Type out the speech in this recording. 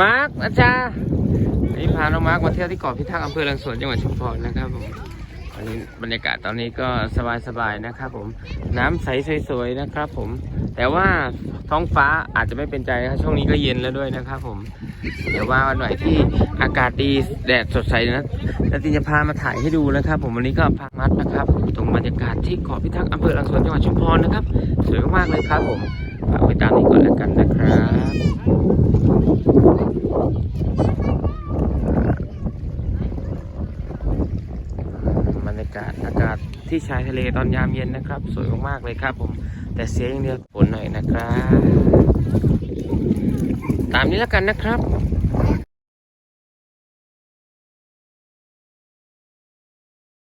มาร์คอาจารย์นี่พาน้องมาร์คมาเที่ยวที่เกาะพิทักษ์อำเภอลังสวนจังหวัดชุมพรนะครับผมวันนี้บรรยากาศตอนนี้ก็สบายๆนะครับผมน้ำใสสวยๆนะครับผม แต่ว่าท้องฟ้าอาจจะไม่เป็นใจนะครับช่วงนี้ก็เย็นแล้วด้วยนะครับผม เดี๋ยวว่าวันไหนที่อากาศดีแดดสดใสนะนาตินจะพามาถ่ายให้ดูนะครับ ผมวันนี้ก็พามัดนะครับ ตรงบรรยากาศที่เกาะพิทักษ์อำเภอลังสวนจังหวัดชุมพรนะครับ สวยมากๆเลยครับผม ฝากไว้ตามนี้ก่อนแล้วกันนะครับบรรยากาศอากาศที่ชายทะเลตอนยามเย็นนะครับ สวยมากๆเลยครับผม แต่เสียย่างเดียวฝนหน่อยนะครับ ตามนี้แล้วกันนะครับ